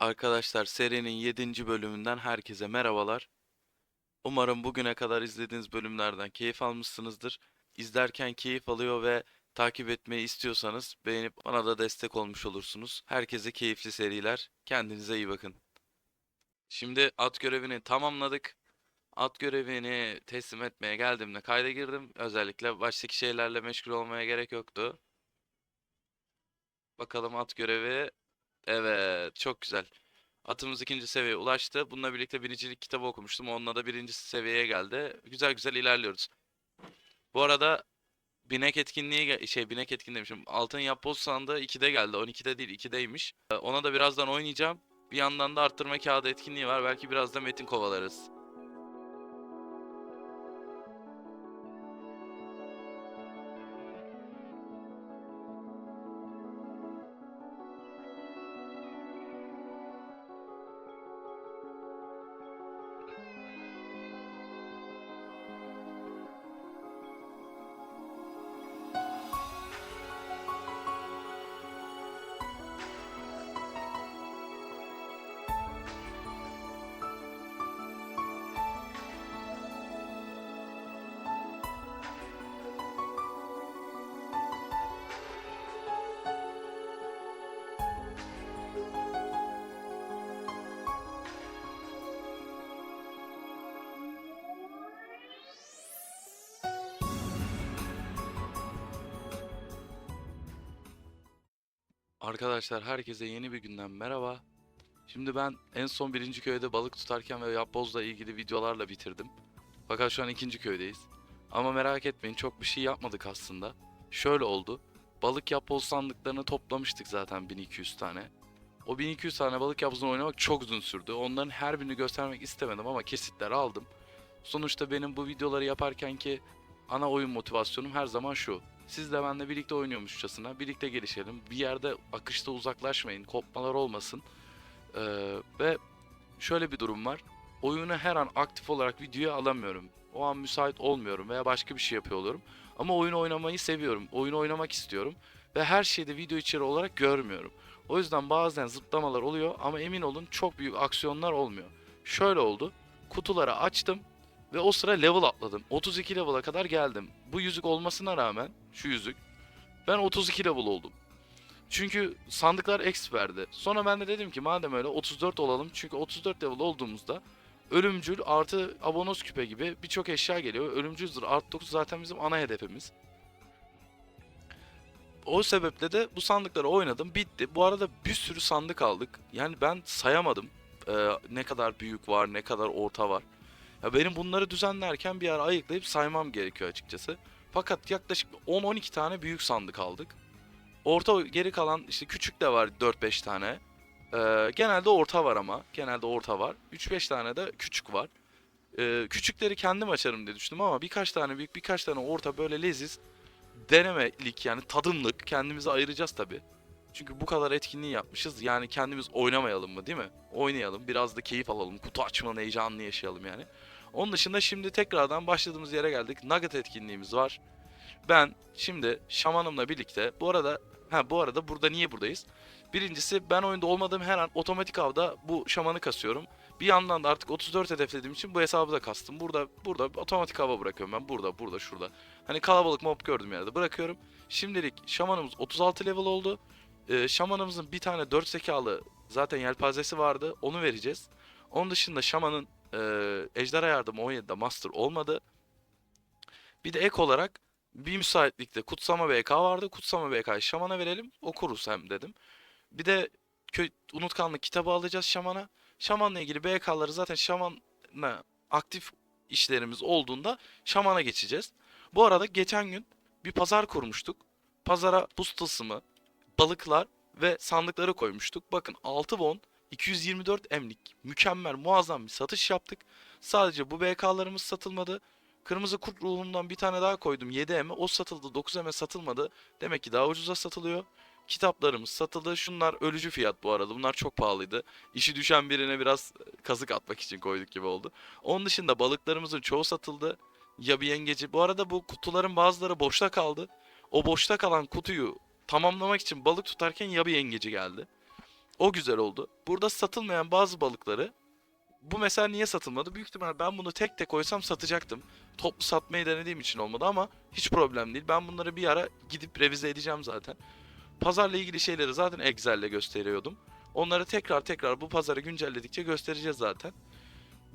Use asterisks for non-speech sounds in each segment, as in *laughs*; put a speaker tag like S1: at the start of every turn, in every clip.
S1: Arkadaşlar serinin 7. bölümünden herkese merhabalar. Umarım bugüne kadar izlediğiniz bölümlerden keyif almışsınızdır. İzlerken keyif alıyor ve takip etmeyi istiyorsanız beğenip bana da destek olmuş olursunuz. Herkese keyifli seriler. Kendinize iyi bakın. Şimdi at görevini tamamladık. At görevini teslim etmeye geldiğimde kayda girdim. Özellikle baştaki şeylerle meşgul olmaya gerek yoktu. Bakalım at görevi. Evet, çok güzel. Atımız ikinci seviyeye ulaştı. Bununla birlikte biricilik kitabı okumuştum. Onunla da birinci seviyeye geldi. Güzel güzel ilerliyoruz. Bu arada binek etkinliği şey binek etkinliği demişim. Altın yapboz sandığı 2'de geldi. 12'de değil 2'deymiş. Ee, Ona da birazdan oynayacağım. Bir yandan da arttırma kağıdı etkinliği var. Belki biraz da metin kovalarız. Arkadaşlar herkese yeni bir günden merhaba. Şimdi ben en son birinci köyde balık tutarken ve yapbozla ilgili videolarla bitirdim. Fakat şu an ikinci köydeyiz. Ama merak etmeyin çok bir şey yapmadık aslında. Şöyle oldu. Balık yapboz sandıklarını toplamıştık zaten 1200 tane. O 1200 tane balık yapbozunu oynamak çok uzun sürdü. Onların her birini göstermek istemedim ama kesitler aldım. Sonuçta benim bu videoları yaparken ki ana oyun motivasyonum her zaman şu. Siz de benimle birlikte oynuyormuşçasına birlikte gelişelim. Bir yerde akışta uzaklaşmayın, kopmalar olmasın. Ee, ve şöyle bir durum var. Oyunu her an aktif olarak videoya alamıyorum. O an müsait olmuyorum veya başka bir şey yapıyor oluyorum. Ama oyunu oynamayı seviyorum. Oyunu oynamak istiyorum. Ve her şeyde video içeri olarak görmüyorum. O yüzden bazen zıplamalar oluyor ama emin olun çok büyük aksiyonlar olmuyor. Şöyle oldu. Kutuları açtım ve o sıra level atladım. 32 level'a kadar geldim. Bu yüzük olmasına rağmen şu yüzük ben 32 level oldum. Çünkü sandıklar exp verdi. Sonra ben de dedim ki madem öyle 34 olalım. Çünkü 34 level olduğumuzda ölümcül artı abonos küpe gibi birçok eşya geliyor. Ölümcül zırh artı 9 zaten bizim ana hedefimiz. O sebeple de bu sandıkları oynadım. Bitti. Bu arada bir sürü sandık aldık. Yani ben sayamadım. Ee, ne kadar büyük var, ne kadar orta var. Ya benim bunları düzenlerken bir ara ayıklayıp saymam gerekiyor açıkçası. Fakat yaklaşık 10-12 tane büyük sandık aldık. Orta geri kalan işte küçük de var 4-5 tane. Ee, genelde orta var ama. Genelde orta var. 3-5 tane de küçük var. Ee, küçükleri kendim açarım diye düşündüm ama birkaç tane büyük birkaç tane orta böyle leziz denemelik yani tadımlık kendimizi ayıracağız tabi. Çünkü bu kadar etkinliği yapmışız yani kendimiz oynamayalım mı değil mi? Oynayalım biraz da keyif alalım kutu açmanın heyecanını yaşayalım yani. Onun dışında şimdi tekrardan başladığımız yere geldik. Nugget etkinliğimiz var. Ben şimdi şamanımla birlikte bu arada ha bu arada burada niye buradayız? Birincisi ben oyunda olmadığım her an otomatik avda bu şamanı kasıyorum. Bir yandan da artık 34 hedeflediğim için bu hesabı da kastım. Burada burada otomatik hava bırakıyorum ben. Burada burada şurada. Hani kalabalık mob gördüğüm yerde bırakıyorum. Şimdilik şamanımız 36 level oldu. Ee, şamanımızın bir tane 4 zekalı zaten yelpazesi vardı. Onu vereceğiz. Onun dışında şamanın e, ejderha yardımı 17'de master olmadı. Bir de ek olarak bir müsaitlikte kutsama BK vardı. Kutsama BK'yı şamana verelim. Okuruz hem dedim. Bir de köy unutkanlık kitabı alacağız şamana. Şamanla ilgili BK'ları zaten şamanla aktif işlerimiz olduğunda şamana geçeceğiz. Bu arada geçen gün bir pazar kurmuştuk. Pazara buz tılsımı, balıklar ve sandıkları koymuştuk. Bakın 6 won 224 emlik mükemmel muazzam bir satış yaptık. Sadece bu BK'larımız satılmadı. Kırmızı kurt ruhundan bir tane daha koydum 7M'e. O satıldı 9M'e satılmadı. Demek ki daha ucuza satılıyor. Kitaplarımız satıldı. Şunlar ölücü fiyat bu arada. Bunlar çok pahalıydı. İşi düşen birine biraz kazık atmak için koyduk gibi oldu. Onun dışında balıklarımızın çoğu satıldı. Ya bir yengeci. Bu arada bu kutuların bazıları boşta kaldı. O boşta kalan kutuyu tamamlamak için balık tutarken ya bir yengeci geldi. O güzel oldu. Burada satılmayan bazı balıkları bu mesela niye satılmadı? Büyük ihtimal ben bunu tek tek koysam satacaktım. Toplu satmayı denediğim için olmadı ama hiç problem değil. Ben bunları bir ara gidip revize edeceğim zaten. Pazarla ilgili şeyleri zaten Excel'le gösteriyordum. Onları tekrar tekrar bu pazarı güncelledikçe göstereceğiz zaten.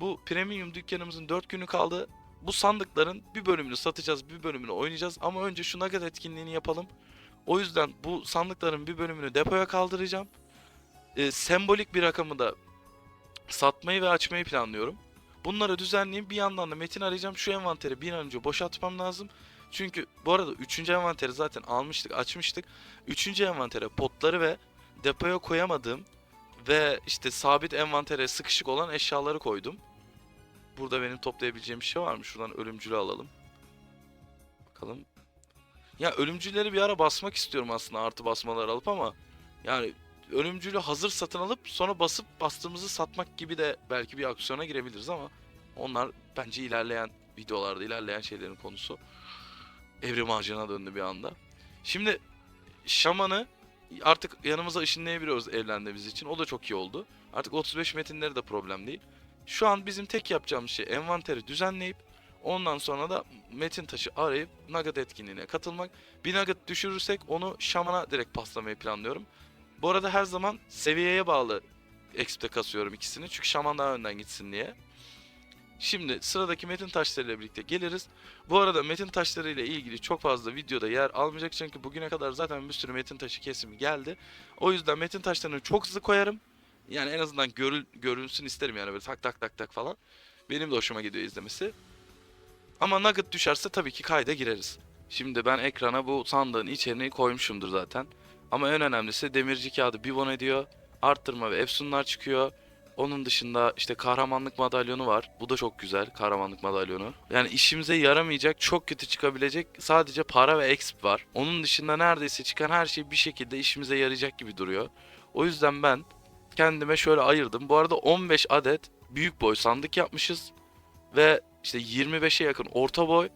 S1: Bu premium dükkanımızın 4 günü kaldı. Bu sandıkların bir bölümünü satacağız, bir bölümünü oynayacağız. Ama önce şu nugget etkinliğini yapalım. O yüzden bu sandıkların bir bölümünü depoya kaldıracağım. Ee, sembolik bir rakamı da satmayı ve açmayı planlıyorum. Bunları düzenleyeyim. Bir yandan da Metin arayacağım. Şu envanteri bir an önce boşaltmam lazım. Çünkü bu arada 3. envanteri zaten almıştık, açmıştık. 3. envantere potları ve depoya koyamadığım ve işte sabit envantere sıkışık olan eşyaları koydum. Burada benim toplayabileceğim bir şey var mı? Şuradan ölümcülü alalım. Bakalım. Ya ölümcülleri bir ara basmak istiyorum aslında artı basmalar alıp ama yani ölümcülü hazır satın alıp sonra basıp bastığımızı satmak gibi de belki bir aksiyona girebiliriz ama onlar bence ilerleyen videolarda ilerleyen şeylerin konusu. Evrim ağacına döndü bir anda. Şimdi şamanı artık yanımıza ışınlayabiliyoruz evlendiğimiz için. O da çok iyi oldu. Artık 35 metinleri de problem değil. Şu an bizim tek yapacağımız şey envanteri düzenleyip ondan sonra da metin taşı arayıp nugget etkinliğine katılmak. Bir nugget düşürürsek onu şamana direkt paslamayı planlıyorum. Bu arada her zaman seviyeye bağlı XP kasıyorum ikisini. Çünkü şaman daha önden gitsin diye. Şimdi sıradaki metin taşlarıyla birlikte geliriz. Bu arada metin taşları ile ilgili çok fazla videoda yer almayacak çünkü bugüne kadar zaten bir sürü metin taşı kesimi geldi. O yüzden metin taşlarını çok hızlı koyarım. Yani en azından görül, görünsün isterim yani böyle tak tak tak tak falan. Benim de hoşuma gidiyor izlemesi. Ama nugget düşerse tabii ki kayda gireriz. Şimdi ben ekrana bu sandığın içeriğini koymuşumdur zaten. Ama en önemlisi demirci kağıdı bibon ediyor. Arttırma ve efsunlar çıkıyor. Onun dışında işte kahramanlık madalyonu var. Bu da çok güzel kahramanlık madalyonu. Yani işimize yaramayacak, çok kötü çıkabilecek sadece para ve exp var. Onun dışında neredeyse çıkan her şey bir şekilde işimize yarayacak gibi duruyor. O yüzden ben kendime şöyle ayırdım. Bu arada 15 adet büyük boy sandık yapmışız. Ve işte 25'e yakın orta boy.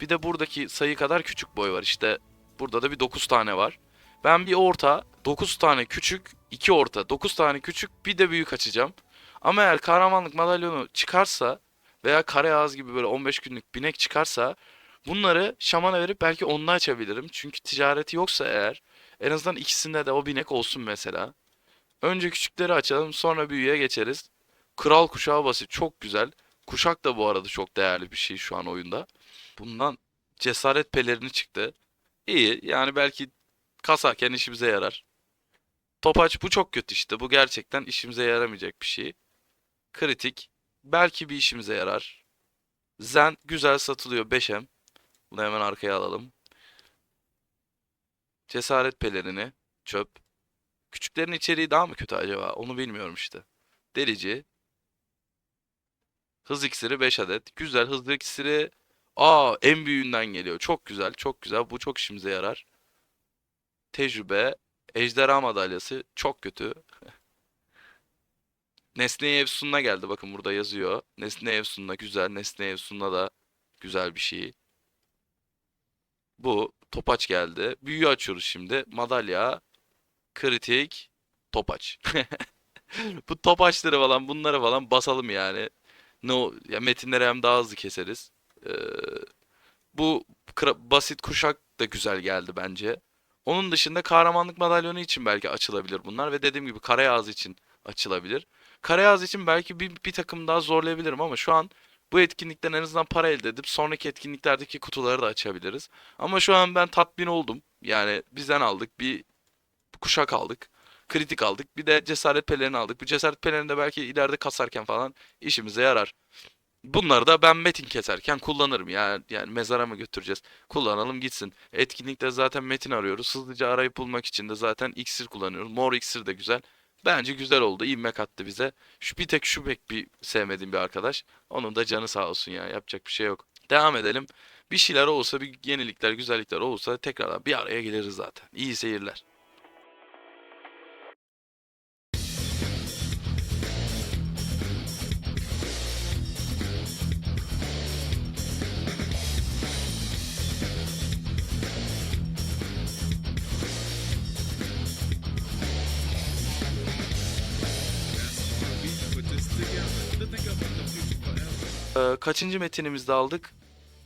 S1: Bir de buradaki sayı kadar küçük boy var. İşte burada da bir 9 tane var. Ben bir orta, 9 tane küçük, 2 orta, 9 tane küçük, bir de büyük açacağım. Ama eğer kahramanlık madalyonu çıkarsa veya kare ağız gibi böyle 15 günlük binek çıkarsa bunları şamana verip belki onunla açabilirim. Çünkü ticareti yoksa eğer en azından ikisinde de o binek olsun mesela. Önce küçükleri açalım sonra büyüğe geçeriz. Kral kuşağı basit çok güzel. Kuşak da bu arada çok değerli bir şey şu an oyunda. Bundan cesaret pelerini çıktı. İyi yani belki kasarken işimize yarar. Topaç bu çok kötü işte. Bu gerçekten işimize yaramayacak bir şey. Kritik. Belki bir işimize yarar. Zen güzel satılıyor 5M. Bunu hemen arkaya alalım. Cesaret pelerini. Çöp. Küçüklerin içeriği daha mı kötü acaba? Onu bilmiyorum işte. Delici. Hız iksiri 5 adet. Güzel hız iksiri. Aa en büyüğünden geliyor. Çok güzel. Çok güzel. Bu çok işimize yarar. Tecrübe. Ejderha madalyası. Çok kötü. *laughs* Nesne Efsun'una geldi. Bakın burada yazıyor. Nesne Efsun'una güzel. Nesne Efsun'una da güzel bir şey. Bu topaç geldi. Büyü açıyoruz şimdi. Madalya. Kritik. Topaç. *laughs* Bu topaçları falan bunları falan basalım yani. Ne o ya metinleri hem daha hızlı keseriz. Ee, bu basit kuşak da güzel geldi bence. Onun dışında kahramanlık madalyonu için belki açılabilir bunlar ve dediğim gibi karayağız için açılabilir. Karayağız için belki bir, bir takım daha zorlayabilirim ama şu an bu etkinlikten en azından para elde edip sonraki etkinliklerdeki kutuları da açabiliriz. Ama şu an ben tatmin oldum. Yani bizden aldık bir kuşak aldık. Kritik aldık. Bir de cesaret pelerini aldık. Bu cesaret pelerini de belki ileride kasarken falan işimize yarar. Bunları da ben metin keserken kullanırım yani, yani mezara mı götüreceğiz? Kullanalım gitsin. Etkinlikte zaten metin arıyoruz. Hızlıca arayıp bulmak için de zaten iksir kullanıyoruz. Mor iksir de güzel. Bence güzel oldu. İvme kattı bize. Şu bir tek şu pek bir sevmediğim bir arkadaş. Onun da canı sağ olsun ya. Yapacak bir şey yok. Devam edelim. Bir şeyler olursa, bir yenilikler, güzellikler olursa tekrardan bir araya geliriz zaten. İyi seyirler. Ee, kaçıncı metinimizde aldık?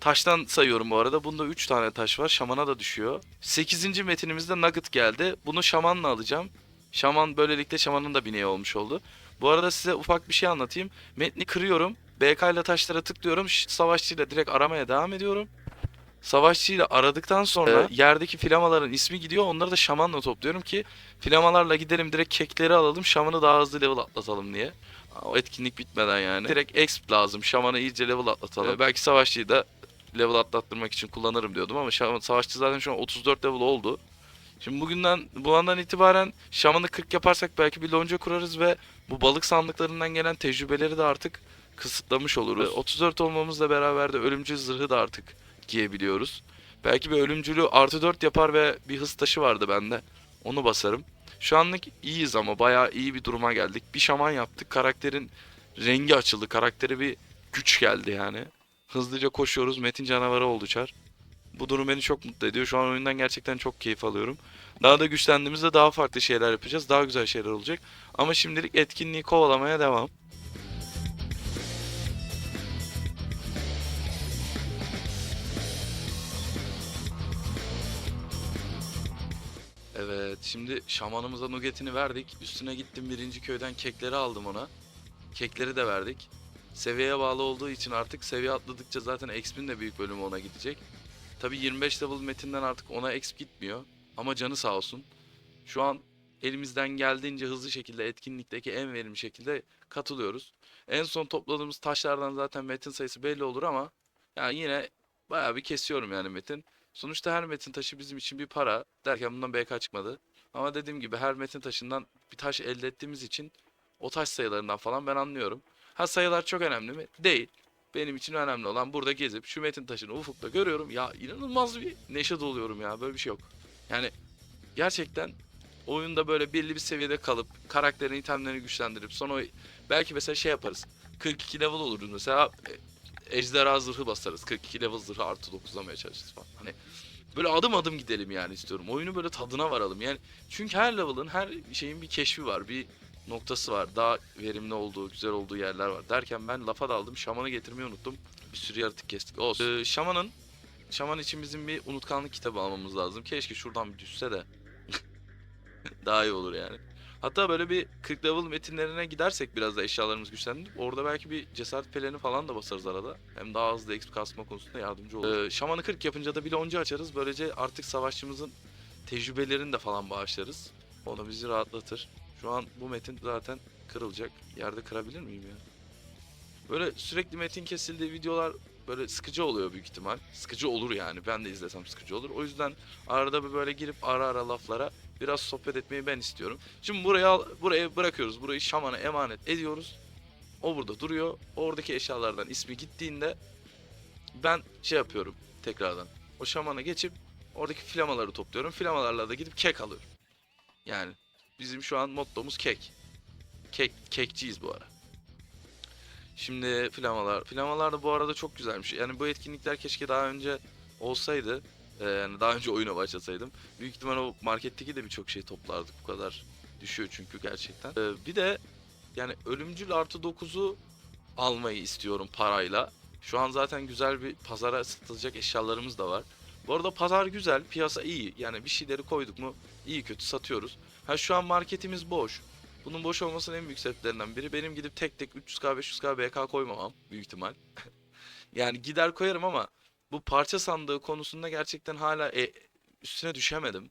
S1: Taştan sayıyorum bu arada. Bunda 3 tane taş var. Şamana da düşüyor. 8. metinimizde Nugget geldi. Bunu şamanla alacağım. Şaman böylelikle şamanın da bineği olmuş oldu. Bu arada size ufak bir şey anlatayım. Metni kırıyorum. BK ile taşlara tıklıyorum. Savaşçıyla direkt aramaya devam ediyorum. Savaşçıyla aradıktan sonra yerdeki flamaların ismi gidiyor. Onları da şamanla topluyorum ki flamalarla gidelim direkt kekleri alalım. Şamanı daha hızlı level atlatalım diye. O etkinlik bitmeden yani. Direkt exp lazım. Şamanı iyice level atlatalım. Ee, belki savaşçıyı da level atlattırmak için kullanırım diyordum ama şaman, savaşçı zaten şu an 34 level oldu. Şimdi bugünden bu andan itibaren şamanı 40 yaparsak belki bir lonca kurarız ve bu balık sandıklarından gelen tecrübeleri de artık kısıtlamış oluruz. Ee, 34 olmamızla beraber de ölümcül zırhı da artık giyebiliyoruz. Belki bir ölümcülü artı 4 yapar ve bir hız taşı vardı bende. Onu basarım. Şu anlık iyiyiz ama bayağı iyi bir duruma geldik. Bir şaman yaptık. Karakterin rengi açıldı. Karaktere bir güç geldi yani. Hızlıca koşuyoruz. Metin canavarı oldu Çar. Bu durum beni çok mutlu ediyor. Şu an oyundan gerçekten çok keyif alıyorum. Daha da güçlendiğimizde daha farklı şeyler yapacağız. Daha güzel şeyler olacak. Ama şimdilik etkinliği kovalamaya devam. Şimdi şamanımıza nuggetini verdik. Üstüne gittim birinci köyden kekleri aldım ona. Kekleri de verdik. Seviyeye bağlı olduğu için artık seviye atladıkça zaten XP'nin de büyük bölümü ona gidecek. Tabi 25 level metinden artık ona exp gitmiyor. Ama canı sağ olsun. Şu an elimizden geldiğince hızlı şekilde etkinlikteki en verimli şekilde katılıyoruz. En son topladığımız taşlardan zaten metin sayısı belli olur ama yani yine bayağı bir kesiyorum yani metin. Sonuçta her metin taşı bizim için bir para. Derken bundan BK çıkmadı. Ama dediğim gibi her metin taşından bir taş elde ettiğimiz için o taş sayılarından falan ben anlıyorum. Ha sayılar çok önemli mi? Değil. Benim için önemli olan burada gezip şu metin taşını ufukta görüyorum. Ya inanılmaz bir neşe doluyorum ya. Böyle bir şey yok. Yani gerçekten oyunda böyle belli bir seviyede kalıp karakterin itemlerini güçlendirip sonra o- belki mesela şey yaparız. 42 level oluruz mesela e, ejderha zırhı basarız. 42 level zırhı artı 9'lamaya çalışırız falan. Hani böyle adım adım gidelim yani istiyorum. Oyunu böyle tadına varalım. Yani çünkü her level'ın her şeyin bir keşfi var. Bir noktası var. Daha verimli olduğu, güzel olduğu yerler var. Derken ben lafa daldım. Şamanı getirmeyi unuttum. Bir sürü yaratık kestik. Olsun. Ee, şamanın Şaman için bizim bir unutkanlık kitabı almamız lazım. Keşke şuradan bir düşse de. *laughs* Daha iyi olur yani. Hatta böyle bir 40 level metinlerine gidersek biraz da eşyalarımız güçlendirip orada belki bir cesaret pelerini falan da basarız arada. Hem daha hızlı exp kasma konusunda yardımcı olur. Ee, şamanı 40 yapınca da bir lonca açarız. Böylece artık savaşçımızın tecrübelerini de falan bağışlarız. O da bizi rahatlatır. Şu an bu metin zaten kırılacak. Yerde kırabilir miyim ya? Böyle sürekli metin kesildiği videolar böyle sıkıcı oluyor büyük ihtimal. Sıkıcı olur yani. Ben de izlesem sıkıcı olur. O yüzden arada bir böyle girip ara ara laflara biraz sohbet etmeyi ben istiyorum. Şimdi buraya buraya bırakıyoruz. Burayı şamana emanet ediyoruz. O burada duruyor. Oradaki eşyalardan ismi gittiğinde ben şey yapıyorum tekrardan. O şamana geçip oradaki flamaları topluyorum. Flamalarla da gidip kek alıyorum. Yani bizim şu an mottomuz kek. Kek kekçiyiz bu ara. Şimdi flamalar. Flamalar da bu arada çok güzelmiş. Yani bu etkinlikler keşke daha önce olsaydı. e, yani daha önce oyuna başlasaydım. Büyük ihtimal o marketteki de birçok şey toplardık. Bu kadar düşüyor çünkü gerçekten. E, bir de yani ölümcül artı 9'u almayı istiyorum parayla. Şu an zaten güzel bir pazara satılacak eşyalarımız da var. Bu arada pazar güzel, piyasa iyi. Yani bir şeyleri koyduk mu iyi kötü satıyoruz. Ha şu an marketimiz boş. Bunun boş olmasının en büyük sebeplerinden biri benim gidip tek tek 300k 500k BK koymamam büyük ihtimal. *laughs* yani gider koyarım ama bu parça sandığı konusunda gerçekten hala e, üstüne düşemedim.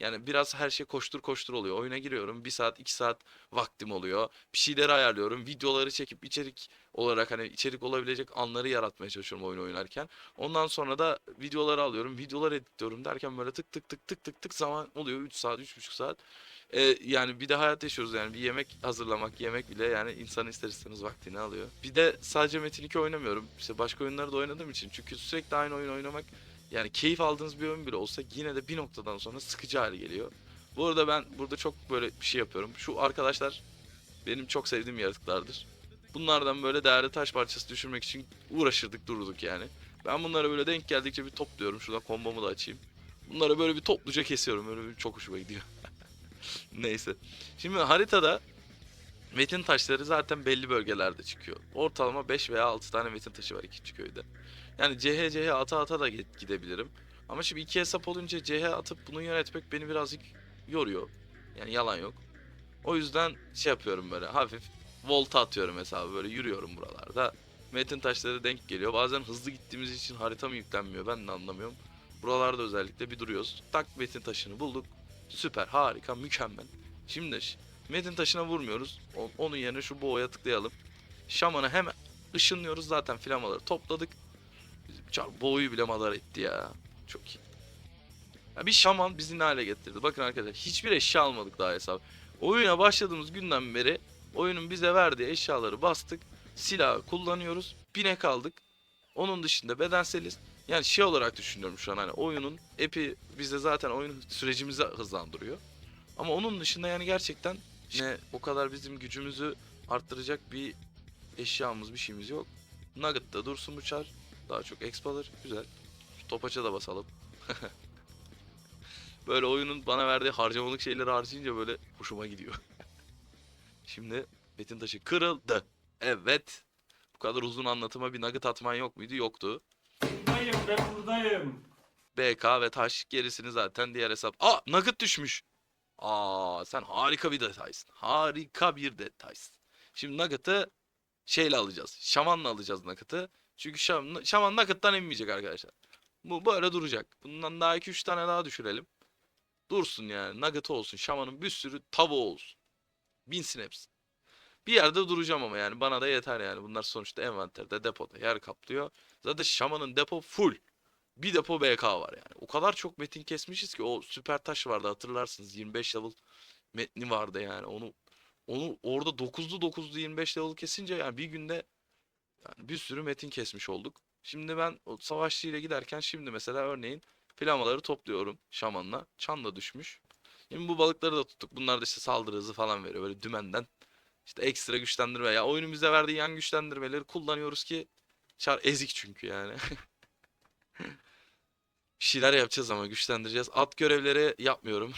S1: Yani biraz her şey koştur koştur oluyor. Oyuna giriyorum. 1 saat 2 saat vaktim oluyor. Bir şeyleri ayarlıyorum. Videoları çekip içerik olarak hani içerik olabilecek anları yaratmaya çalışıyorum oyun oynarken. Ondan sonra da videoları alıyorum. Videoları editliyorum derken böyle tık tık tık tık tık tık zaman oluyor. 3 saat 3,5 saat. Ee, yani bir de hayat yaşıyoruz yani bir yemek hazırlamak yemek bile yani insan ister istemez vaktini alıyor. Bir de sadece Metin 2 oynamıyorum. İşte başka oyunları da oynadığım için çünkü sürekli aynı oyun oynamak yani keyif aldığınız bir oyun bile olsa yine de bir noktadan sonra sıkıcı hale geliyor. Bu arada ben burada çok böyle bir şey yapıyorum. Şu arkadaşlar benim çok sevdiğim yaratıklardır. Bunlardan böyle değerli taş parçası düşürmek için uğraşırdık durduk yani. Ben bunları böyle denk geldikçe bir topluyorum. Şuradan kombomu da açayım. Bunları böyle bir topluca kesiyorum. Böyle bir çok hoşuma gidiyor. *laughs* Neyse. Şimdi haritada Metin taşları zaten belli bölgelerde çıkıyor. Ortalama 5 veya 6 tane metin taşı var iki köyde. Yani CH CH ata ata da gidebilirim. Ama şimdi iki hesap olunca CH atıp bunu yönetmek beni birazcık yoruyor. Yani yalan yok. O yüzden şey yapıyorum böyle hafif volta atıyorum hesabı böyle yürüyorum buralarda. Metin taşları denk geliyor. Bazen hızlı gittiğimiz için harita mı yüklenmiyor ben de anlamıyorum. Buralarda özellikle bir duruyoruz. Tak metin taşını bulduk. Süper, harika, mükemmel. Şimdi metin taşına vurmuyoruz. Onun yerine şu boğaya tıklayalım. Şamanı hemen ışınlıyoruz zaten flamaları topladık. Bizim boğuyu bile madar etti ya. Çok iyi. Ya bir şaman bizi ne hale getirdi. Bakın arkadaşlar hiçbir eşya almadık daha hesap. Oyuna başladığımız günden beri oyunun bize verdiği eşyaları bastık. Silahı kullanıyoruz. Binek aldık. Onun dışında bedenseliz. Yani şey olarak düşünüyorum şu an hani oyunun epi bize zaten oyun sürecimizi hızlandırıyor. Ama onun dışında yani gerçekten ne o kadar bizim gücümüzü arttıracak bir eşyamız bir şeyimiz yok. Nugget'ta dursun uçar. Daha çok exp alır. Güzel. Topaça da basalım. *laughs* böyle oyunun bana verdiği harcamalık şeyleri harcayınca böyle hoşuma gidiyor. *laughs* Şimdi Metin taşı kırıldı. Evet. Bu kadar uzun anlatıma bir nugget atman yok muydu? Yoktu.
S2: Buradayım ben buradayım.
S1: BK ve taş gerisini zaten diğer hesap. Aa nugget düşmüş. Aa sen harika bir detaysın. Harika bir detaysın. Şimdi nugget'ı şeyle alacağız. Şamanla alacağız nugget'ı. Çünkü şaman, şaman nugget'tan inmeyecek arkadaşlar. Bu böyle duracak. Bundan daha 2-3 tane daha düşürelim. Dursun yani. Nugget olsun. Şamanın bir sürü tavuğu olsun. Binsin hepsi. Bir yerde duracağım ama yani bana da yeter yani. Bunlar sonuçta envanterde, depoda yer kaplıyor. Zaten şamanın depo full. Bir depo BK var yani. O kadar çok metin kesmişiz ki o süper taş vardı hatırlarsınız. 25 level metni vardı yani. Onu onu orada 9'lu 9'lu 25 level kesince yani bir günde yani bir sürü metin kesmiş olduk. Şimdi ben o savaşçı ile giderken şimdi mesela örneğin flamaları topluyorum şamanla. Çan da düşmüş. Şimdi bu balıkları da tuttuk. Bunlar da işte saldırı hızı falan veriyor böyle dümenden. İşte ekstra güçlendirme ya oyunun bize verdiği yan güçlendirmeleri kullanıyoruz ki çar ezik çünkü yani. *laughs* Bir şeyler yapacağız ama güçlendireceğiz. At görevleri yapmıyorum.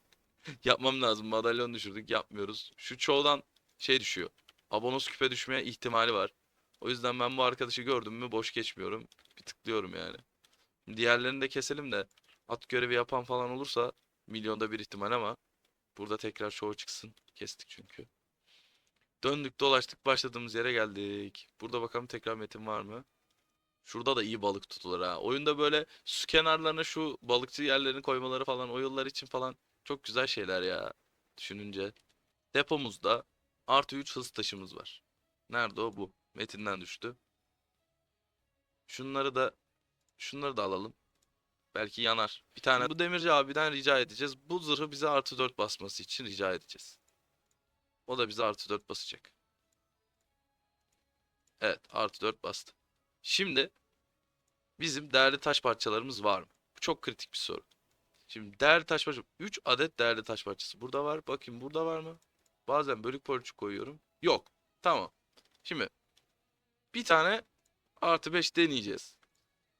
S1: *laughs* Yapmam lazım. Madalyon düşürdük. Yapmıyoruz. Şu çoğudan şey düşüyor. Abonos küpe düşmeye ihtimali var. O yüzden ben bu arkadaşı gördüm mü boş geçmiyorum. Bir tıklıyorum yani. Diğerlerini de keselim de at görevi yapan falan olursa milyonda bir ihtimal ama burada tekrar çoğu çıksın. Kestik çünkü. Döndük dolaştık başladığımız yere geldik. Burada bakalım tekrar metin var mı? Şurada da iyi balık tutulur ha. Oyunda böyle su kenarlarına şu balıkçı yerlerini koymaları falan o yıllar için falan çok güzel şeyler ya. Düşününce. Depomuzda artı 3 hız taşımız var. Nerede o bu? Metinden düştü. Şunları da şunları da alalım. Belki yanar. Bir tane bu demirci abiden rica edeceğiz. Bu zırhı bize artı 4 basması için rica edeceğiz. O da bize artı 4 basacak. Evet artı 4 bastı. Şimdi bizim değerli taş parçalarımız var mı? Bu çok kritik bir soru. Şimdi değerli taş parçası 3 adet değerli taş parçası burada var. Bakayım burada var mı? Bazen bölük pörçük koyuyorum. Yok. Tamam. Şimdi bir tane artı 5 deneyeceğiz.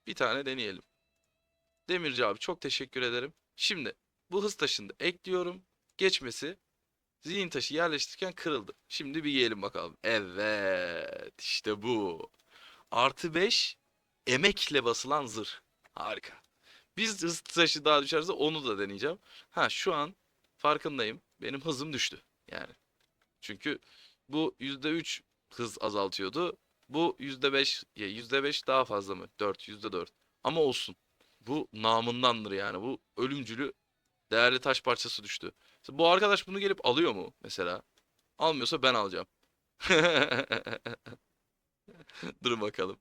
S1: Bir tane deneyelim. Demirci abi çok teşekkür ederim. Şimdi bu hız taşını ekliyorum. Geçmesi zihin taşı yerleştirirken kırıldı. Şimdi bir yiyelim bakalım. Evet işte bu. Artı 5 emekle basılan zırh. Harika. Biz hız taşı daha düşerse onu da deneyeceğim. Ha şu an farkındayım. Benim hızım düştü. Yani. Çünkü bu %3 hız azaltıyordu. Bu %5 ya %5 daha fazla mı? 4 %4. Ama olsun. Bu namındandır yani. Bu ölümcülü değerli taş parçası düştü. Bu arkadaş bunu gelip alıyor mu mesela? Almıyorsa ben alacağım. *laughs* Dur bakalım.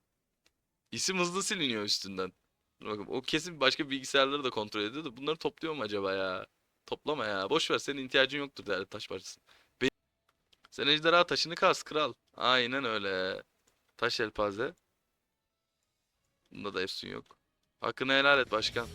S1: İsim hızlı siliniyor üstünden. Dur bakalım. O kesin başka bilgisayarları da kontrol ediyor da bunları topluyor mu acaba ya? Toplama ya. Boş ver senin ihtiyacın yoktur değerli taş parçası. Be- Sen ejderha taşını kas kral. Aynen öyle. Taş elpaze. Bunda da efsun yok. Hakkını helal et başkan.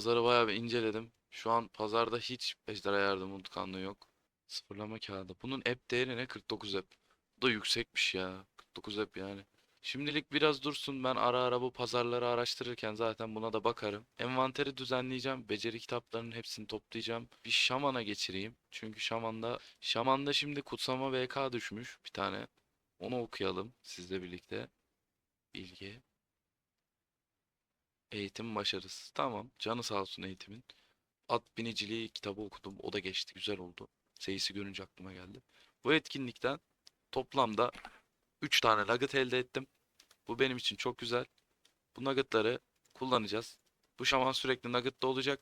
S1: Pazarı bayağı bir inceledim. Şu an pazarda hiç ejderha yardım unutkanlığı yok. Sıfırlama kağıdı. Bunun app değeri ne? 49 app. Bu da yüksekmiş ya. 49 app yani. Şimdilik biraz dursun. Ben ara ara bu pazarları araştırırken zaten buna da bakarım. Envanteri düzenleyeceğim. Beceri kitaplarının hepsini toplayacağım. Bir şamana geçireyim. Çünkü şamanda şamanda şimdi kutsama VK düşmüş bir tane. Onu okuyalım sizle birlikte. Bilgi. Eğitim başarısı. Tamam. Canı sağ olsun eğitimin. At biniciliği kitabı okudum. O da geçti. Güzel oldu. Seyisi görünce aklıma geldi. Bu etkinlikten toplamda 3 tane nugget elde ettim. Bu benim için çok güzel. Bu nuggetları kullanacağız. Bu şaman sürekli nugget'ta olacak.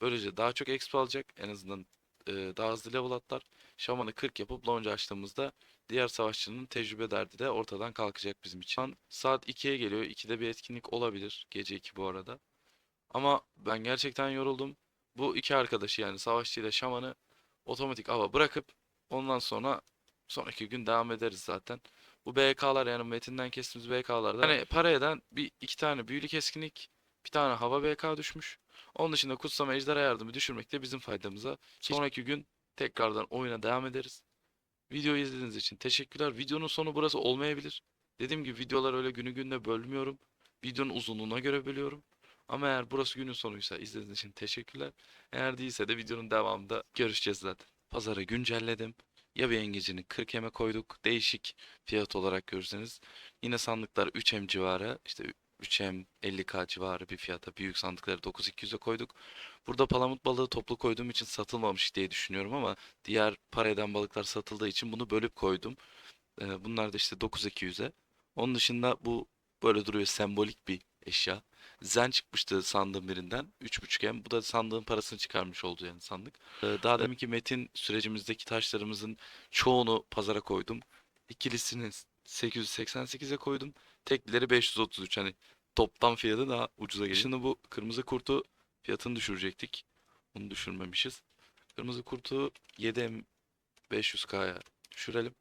S1: Böylece daha çok exp alacak. En azından e, daha hızlı level atlar. Şamanı 40 yapıp launch açtığımızda diğer savaşçının tecrübe derdi de ortadan kalkacak bizim için. Şu an saat 2'ye geliyor. 2'de bir etkinlik olabilir. Gece 2 bu arada. Ama ben gerçekten yoruldum. Bu iki arkadaşı yani savaşçı ile şamanı otomatik ava bırakıp ondan sonra sonraki gün devam ederiz zaten. Bu BK'lar yani metinden kestiğimiz BK'larda hani para eden bir iki tane büyülü keskinlik bir tane hava BK düşmüş. Onun dışında kutsama ejderha yardımı düşürmek de bizim faydamıza. Sonraki gün tekrardan oyuna devam ederiz. Videoyu izlediğiniz için teşekkürler. Videonun sonu burası olmayabilir. Dediğim gibi videolar öyle günü gününe bölmüyorum. Videonun uzunluğuna göre bölüyorum. Ama eğer burası günün sonuysa izlediğiniz için teşekkürler. Eğer değilse de videonun devamında görüşeceğiz zaten. Pazarı güncelledim. Ya bir yengecini 40 eme koyduk. Değişik fiyat olarak görürseniz. Yine sandıklar 3M civarı. işte 3M 50k civarı bir fiyata. Büyük sandıkları 9200'e koyduk. Burada palamut balığı toplu koyduğum için satılmamış diye düşünüyorum ama diğer para eden balıklar satıldığı için bunu bölüp koydum. Ee, bunlar da işte 9200'e. Onun dışında bu böyle duruyor sembolik bir eşya. Zen çıkmıştı sandığım birinden. 3.5M. Bu da sandığın parasını çıkarmış oldu yani sandık. Ee, daha deminki metin sürecimizdeki taşlarımızın çoğunu pazara koydum. İkilisini 888'e koydum. Teklileri 533. Hani toplam fiyatı daha ucuza geliyor. Şimdi bu kırmızı kurtu fiyatını düşürecektik. Bunu düşürmemişiz. Kırmızı kurtu 7M 500K'ya düşürelim.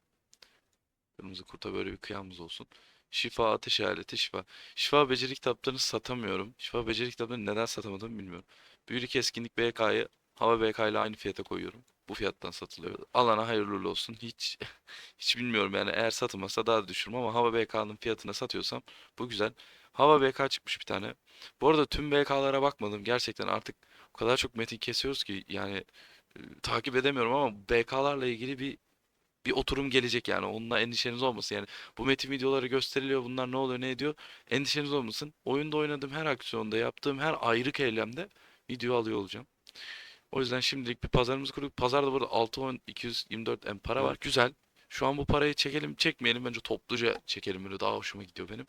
S1: Kırmızı kurta böyle bir kıyamız olsun. Şifa, ateş aleti, şifa. Şifa beceri kitaplarını satamıyorum. Şifa beceri kitaplarını neden satamadığımı bilmiyorum. Büyülü keskinlik BK'yı hava BK ile aynı fiyata koyuyorum. Bu fiyattan satılıyor. Alana hayırlı olsun. Hiç *laughs* hiç bilmiyorum yani eğer satılmazsa daha da düşürürüm ama hava BK'nın fiyatına satıyorsam bu güzel. Hava BK çıkmış bir tane. Bu arada tüm BK'lara bakmadım. Gerçekten artık o kadar çok metin kesiyoruz ki yani e, takip edemiyorum ama BK'larla ilgili bir bir oturum gelecek yani. Onunla endişeniz olmasın. Yani bu metin videoları gösteriliyor. Bunlar ne oluyor, ne ediyor? Endişeniz olmasın. Oyunda oynadığım her aksiyonda, yaptığım her ayrık eylemde video alıyor olacağım. O yüzden şimdilik bir pazarımızı kurduk. Pazarda burada 6 224 M para var. Güzel. Şu an bu parayı çekelim, çekmeyelim. Bence topluca çekelim. Böyle daha hoşuma gidiyor benim.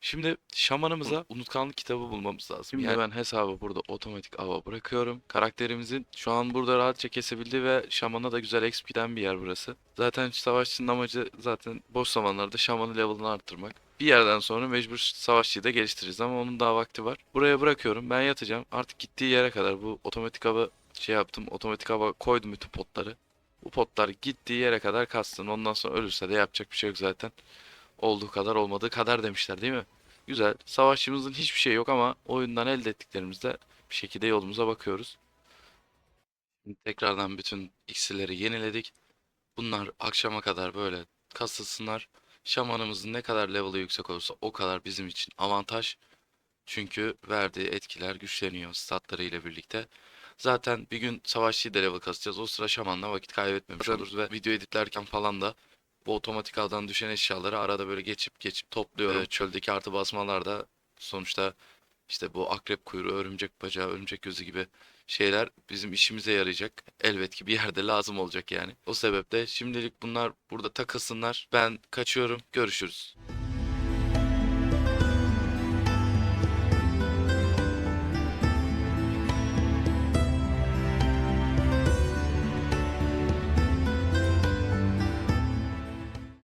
S1: Şimdi şamanımıza unutkanlık kitabı bulmamız lazım.
S3: Şimdi
S1: yani ben hesabı burada otomatik ava bırakıyorum. Karakterimizin şu an burada rahatça kesebildiği ve şamana da güzel XP giden bir yer burası. Zaten savaşçının amacı zaten boş zamanlarda şamanı level'ını arttırmak. Bir yerden sonra mecbur savaşçıyı da geliştiririz ama onun daha vakti var. Buraya bırakıyorum. Ben yatacağım. Artık gittiği yere kadar bu otomatik hava şey yaptım. Otomatik hava koydum bütün potları. Bu potlar gittiği yere kadar kastın. Ondan sonra ölürse de yapacak bir şey yok zaten. Olduğu kadar olmadığı kadar demişler değil mi? Güzel. Savaşçımızın hiçbir şey yok ama oyundan elde ettiklerimizde bir şekilde yolumuza bakıyoruz. Tekrardan bütün iksirleri yeniledik. Bunlar akşama kadar böyle kasılsınlar. Şamanımızın ne kadar level'ı yüksek olursa o kadar bizim için avantaj. Çünkü verdiği etkiler güçleniyor statlarıyla birlikte. Zaten bir gün savaşçıyı da level kasacağız. O sıra şamanla vakit kaybetmemiş oluruz ve video editlerken falan da bu otomatik ağdan düşen eşyaları arada böyle geçip geçip topluyorum. Ee, çöldeki artı basmalar da sonuçta işte bu akrep kuyruğu, örümcek bacağı, örümcek gözü gibi şeyler bizim işimize yarayacak. Elbet ki bir yerde lazım olacak yani. O sebeple şimdilik bunlar burada takılsınlar. Ben kaçıyorum. Görüşürüz.